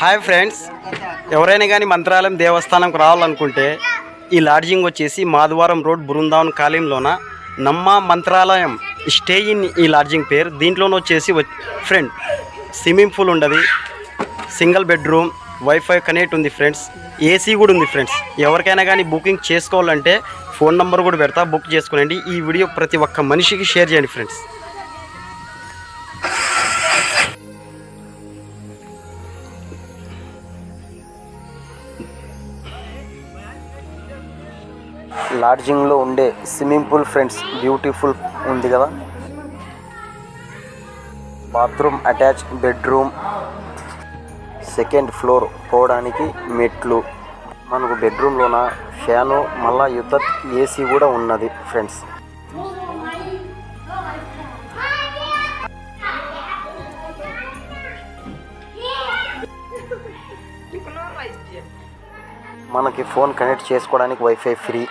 Hi friends. ఎవరైనా కానీ మంత్రాలయం దేవస్థానంకు రావాలనుకుంటే ఈ లాడ్జింగ్ వచ్చేసి మాధవరం రోడ్ బృందావన్ కాలనీలోన నమ్మ మంత్రాలయం స్టే ఇన్ ఈ లాడ్జింగ్ పేరు. దీంట్లోనే వచ్చేసి ఫ్రెండ్ స్విమ్మింగ్ పూల్ ఉండదు సింగిల్ బెడ్రూమ్ వైఫై కనెక్ట్ ఉంది ఫ్రెండ్స్. ఏసీ కూడా ఉంది ఫ్రెండ్స్. ఎవరికైనా కానీ బుకింగ్ చేసుకోవాలంటే ఫోన్ నెంబర్ కూడా పెడతా బుక్ చేసుకోనండి. ఈ వీడియో ప్రతి ఒక్క మనిషికి షేర్ చేయండి ఫ్రెండ్స్. లాడ్జింగ్లో ఉండే స్విమ్మింగ్ పూల్ ఫ్రెండ్స్ బ్యూటిఫుల్ ఉంది కదా? Bathroom attach bedroom second floor పోవడానికి మెట్లు. మనకు బెడ్రూమ్లోన? ఫ్యాను మళ్ళా యుద్ధ ఏసీ కూడా ఉన్నది ఫ్రెండ్స్. మనకి ఫోన్ కనెక్ట్ చేసుకోవడానికి వైఫై ఫ్రీ